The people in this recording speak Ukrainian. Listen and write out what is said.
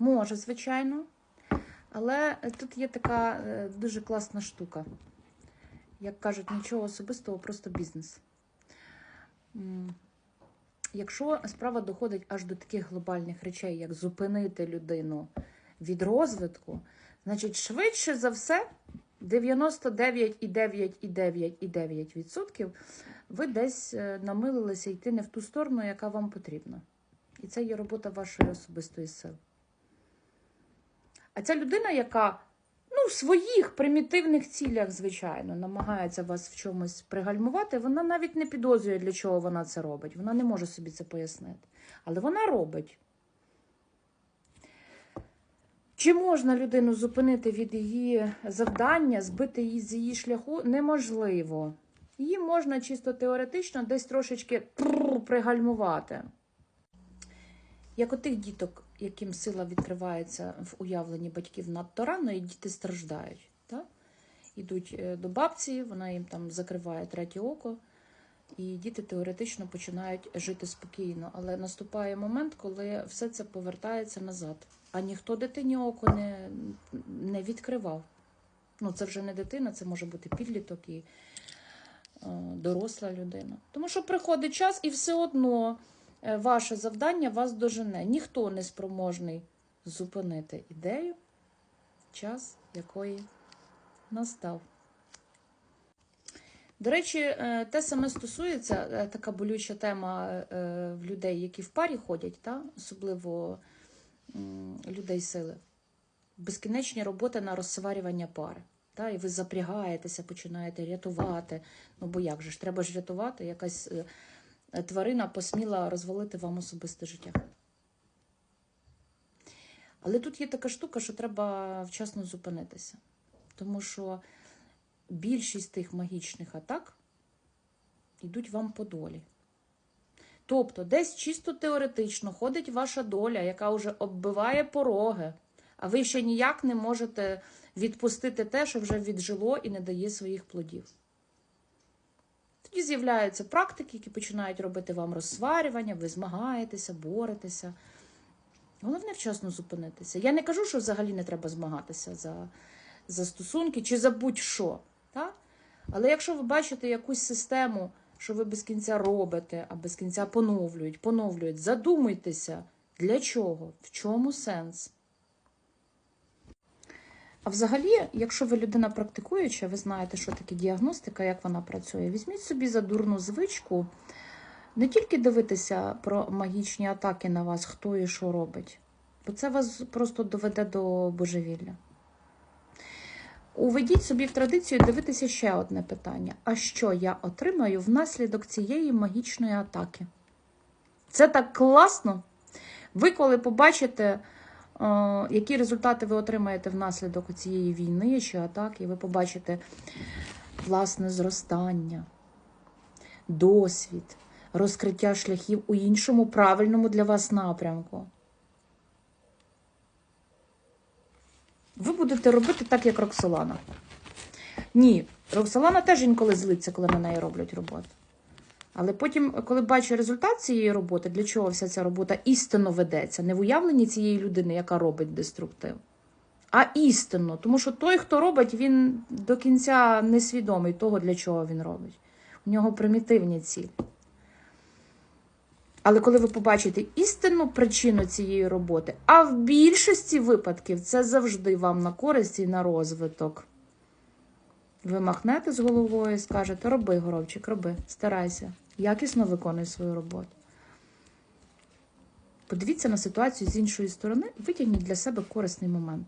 Може, звичайно. Але тут є така е, дуже класна штука. Як кажуть, нічого особистого, просто бізнес. Якщо справа доходить аж до таких глобальних речей, як зупинити людину від розвитку, значить, швидше за все, 99,9,9,9,9% ви десь е, намилилися йти не в ту сторону, яка вам потрібна. І це є робота вашої особистої сили. А ця людина, яка ну, в своїх примітивних цілях, звичайно, намагається вас в чомусь пригальмувати, вона навіть не підозрює, для чого вона це робить. Вона не може собі це пояснити. Але вона робить. Чи можна людину зупинити від її завдання, збити її з її шляху? Неможливо. Її можна чисто теоретично десь трошечки пригальмувати. Як отих діток, яким сила відкривається в уявленні батьків надто рано, і діти страждають. Так? Ідуть е, до бабці, вона їм там закриває третє око, і діти теоретично починають жити спокійно. Але наступає момент, коли все це повертається назад. А ніхто дитині око не, не відкривав. Ну, це вже не дитина, це може бути підліток і е, доросла людина. Тому що приходить час, і все одно ваше завдання вас дожене. Ніхто не спроможний зупинити ідею, час якої настав. До речі, е, те саме стосується е, така болюча тема е, в людей, які в парі ходять, та? особливо людей сили. Безкінечні роботи на розсварювання пари. Та? І ви запрягаєтеся, починаєте рятувати. Ну бо як же ж, треба ж рятувати, якась е, е, тварина посміла розвалити вам особисте життя. Але тут є така штука, що треба вчасно зупинитися. Тому що більшість тих магічних атак йдуть вам по долі. Тобто, десь чисто теоретично ходить ваша доля, яка вже оббиває пороги, а ви ще ніяк не можете відпустити те, що вже віджило і не дає своїх плодів. Тоді з'являються практики, які починають робити вам розсварювання, ви змагаєтеся, боретеся. Головне вчасно зупинитися. Я не кажу, що взагалі не треба змагатися за, за стосунки чи за будь-що. Але якщо ви бачите якусь систему, що ви без кінця робите, а без кінця поновлюють, поновлюють, задумуйтеся, для чого, в чому сенс. А взагалі, якщо ви людина практикуюча, ви знаєте, що таке діагностика, як вона працює, візьміть собі за дурну звичку не тільки дивитися про магічні атаки на вас, хто і що робить, бо це вас просто доведе до божевілля. Уведіть собі в традицію дивитися ще одне питання: а що я отримаю внаслідок цієї магічної атаки? Це так класно. Ви, коли побачите, які результати ви отримаєте внаслідок цієї війни чи атаки, ви побачите власне зростання, досвід, розкриття шляхів у іншому правильному для вас напрямку. Ви будете робити так, як Роксолана. Ні, Роксолана теж інколи злиться, коли на неї роблять роботу. Але потім, коли бачу результат цієї роботи, для чого вся ця робота істинно ведеться, не в уявленні цієї людини, яка робить деструктив, а істинно. Тому що той, хто робить, він до кінця несвідомий того, для чого він робить. У нього примітивні цілі. Але коли ви побачите істинну причину цієї роботи, а в більшості випадків це завжди вам на користь і на розвиток. Ви махнете з головою і скажете: роби, горобчик, роби, старайся, якісно виконуй свою роботу. Подивіться на ситуацію з іншої сторони, витягніть для себе корисний момент.